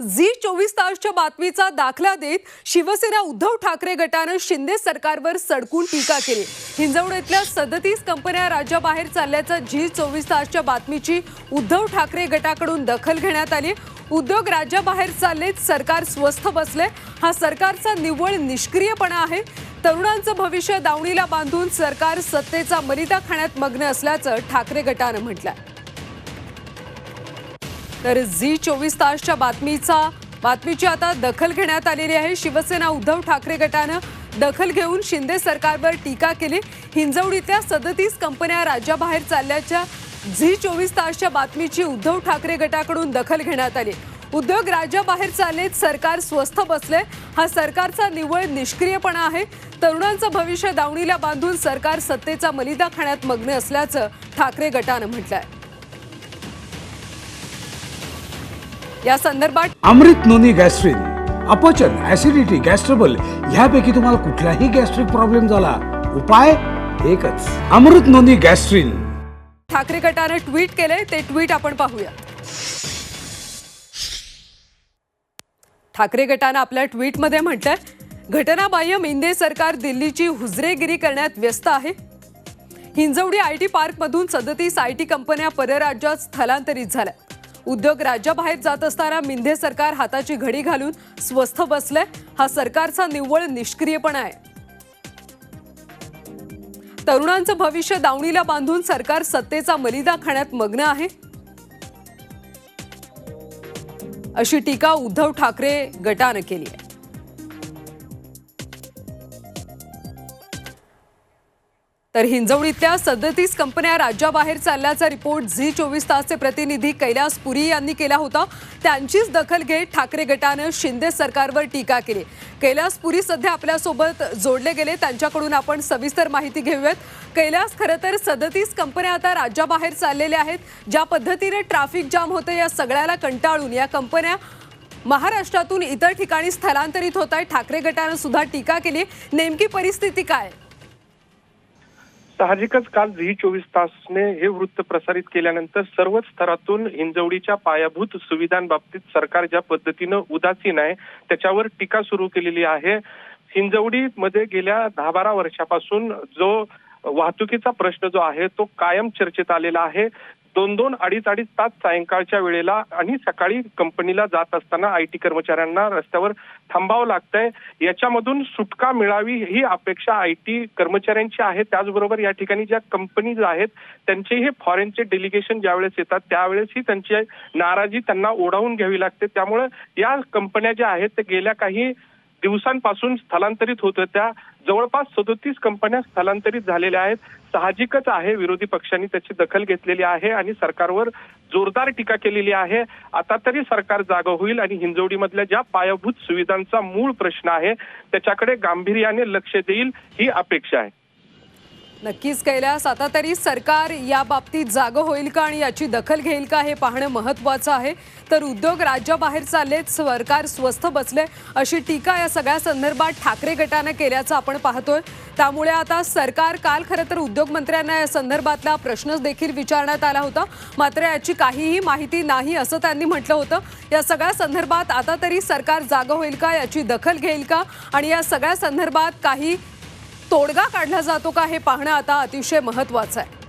Zee चोवीस तासच्या बातमीचा दाखला देत शिवसेना उद्धव ठाकरे गटानं शिंदे सरकारवर सडकून टीका केली. हिंजवडीतल्या सदतीस कंपन्या राज्याबाहेर चालल्याचं झी चोवीस तासच्या बातमीची उद्धव ठाकरे गटाकडून दखल घेण्यात आली. उद्योग राज्याबाहेर चाललेत सरकार स्वस्थ बसले हा सरकारचा निव्वळ निष्क्रियपणा आहे. तरुणांचं भविष्य दावणीला बांधून सरकार सत्तेचा मलिता खाण्यात मग्न असल्याचं ठाकरे गटानं म्हटलं तर झी चोवीस तासच्या बातमीचा बातमीची आता दखल घेण्यात आलेली आहे. शिवसेना उद्धव ठाकरे गटानं दखल घेऊन शिंदे सरकारवर टीका केली. हिंजवडीतल्या सदतीस कंपन्या राज्याबाहेर चालल्याच्या झी चोवीस तासच्या बातमीची उद्धव ठाकरे गटाकडून दखल घेण्यात आली. उद्योग राज्याबाहेर चाललेत सरकार स्वस्थ बसले हा सरकारचा निव्वळ निष्क्रियपणा आहे. तरुणांचं भविष्य दावणीला बांधून सरकार सत्तेचा मलिदा खाण्यात मग्न असल्याचं ठाकरे गटानं म्हटलं आहे या संदर्भात अमृत नोनी गॅस्ट्रिन अपचन ऍसिडिटी गॅस्ट्रबल ह्यापैकी तुम्हाला कुठलाही गॅस्ट्रिक प्रॉब्लेम झाला उपाय एकच. अमृत नोनी गॅस्ट्रिन. ठाकरे गटानं ट्विट केलंय ते ट्विट आपण पाहूया. ठाकरे गटानं आपल्या ट्विटमध्ये म्हटलंय घटनाबाह्य मिंदे सरकार दिल्लीची हुजरेगिरी करण्यात व्यस्त आहे. हिंजवडी आय टी पार्कमधून सदतीस आय टी कंपन्या परराज्यात स्थलांतरित झाल्या. उद्योग राज्याबाहेर जात असताना मिंधे सरकार हाताची घडी घालून स्वस्थ बसलंय. हा सरकारचा निव्वळ निष्क्रियपणा आहे. तरुणांचं भविष्य दावणीला बांधून सरकार सत्तेचा मलिदा खाण्यात मग्न आहे. अशी टीका उद्धव ठाकरे गटानं केली आहे. तर हिंजवडीतल्या सदतीस कंपन्या राज्याबाहेर चालल्याचा रिपोर्ट झी चोवीस तासचे प्रतिनिधी कैलास पुरी यांनी केला होता. त्यांचीच दखल घेत ठाकरे गटानं शिंदे सरकारवर टीका केली. कैलास पुरी सध्या आपल्यासोबत जोडले गेले. त्यांच्याकडून आपण सविस्तर माहिती घेऊयात. कैलास खरं तर सदतीस कंपन्या आता राज्याबाहेर चाललेल्या आहेत. ज्या पद्धतीने ट्रॅफिक जाम होतं या सगळ्याला कंटाळून या कंपन्या महाराष्ट्रातून इतर ठिकाणी स्थलांतरित होत आहेत ठाकरे गटानं सुद्धा टीका केली. नेमकी परिस्थिती काय? साहजिकच काल झी चोवीस तासने हे वृत्त प्रसारित केल्यानंतर सर्वच स्तरातून हिंजवडीच्या पायाभूत सुविधांबाबतीत सरकार ज्या पद्धतीनं उदासीन आहे त्याच्यावर टीका सुरू केलेली आहे. हिंजवडीमध्ये गेल्या दहा बारा वर्षापासून जो वाहतुकीचा प्रश्न जो आहे तो कायम चर्चेत आलेला आहे. दोन दोन अडीच अडीच तास सायंकाळच्या वेळेला आणि सकाळी कंपनीला जात असताना आय टी कर्मचाऱ्यांना रस्त्यावर थांबावं लागतंय. याच्यामधून सुटका मिळावी ही अपेक्षा आय टी कर्मचाऱ्यांची आहे. त्याचबरोबर या ठिकाणी ज्या कंपनीज आहेत त्यांचे हे फॉरेनचे डेलिगेशन ज्यावेळेस येतात त्यावेळेस ही त्यांची नाराजी त्यांना ओढावून घ्यावी लागते. त्यामुळे या कंपन्या ज्या आहेत त्या गेल्या काही दिवसांपासून स्थलांतरित होत त्या जवळपास सदोतीस कंपन्या स्थलांतरित झालेल्या आहेत. साहजिकच आहे विरोधी पक्षांनी त्याची दखल घेतलेली आहे आणि सरकारवर जोरदार टीका केलेली आहे. आता तरी सरकार जागा होईल आणि हिंजवडीमधल्या ज्या पायाभूत सुविधांचा मूळ प्रश्न आहे त्याच्याकडे गांभीर्याने लक्ष देईल ही अपेक्षा आहे. नक्कीच कैलास आता तरी सरकार या बाबतीत जागं होईल का आणि याची दखल घेईल का हे पाहणं महत्वाचं आहे. तर उद्योग राज्याबाहेर चाललेत सरकार स्वस्थ बसले अशी टीका या सगळ्या संदर्भात ठाकरे गटानं केल्याचं आपण पाहतोय. त्यामुळे आता सरकार काल खरं तर उद्योगमंत्र्यांना या संदर्भातला प्रश्नच देखील विचारण्यात आला होता. मात्र याची काहीही माहिती नाही असं त्यांनी म्हटलं होतं. या सगळ्या संदर्भात आता तरी सरकार जागं होईल का याची दखल घेईल का आणि या सगळ्या संदर्भात काही तोडगा काढला जातो का हे पाहणं आता अतिशय महत्वाचं आहे.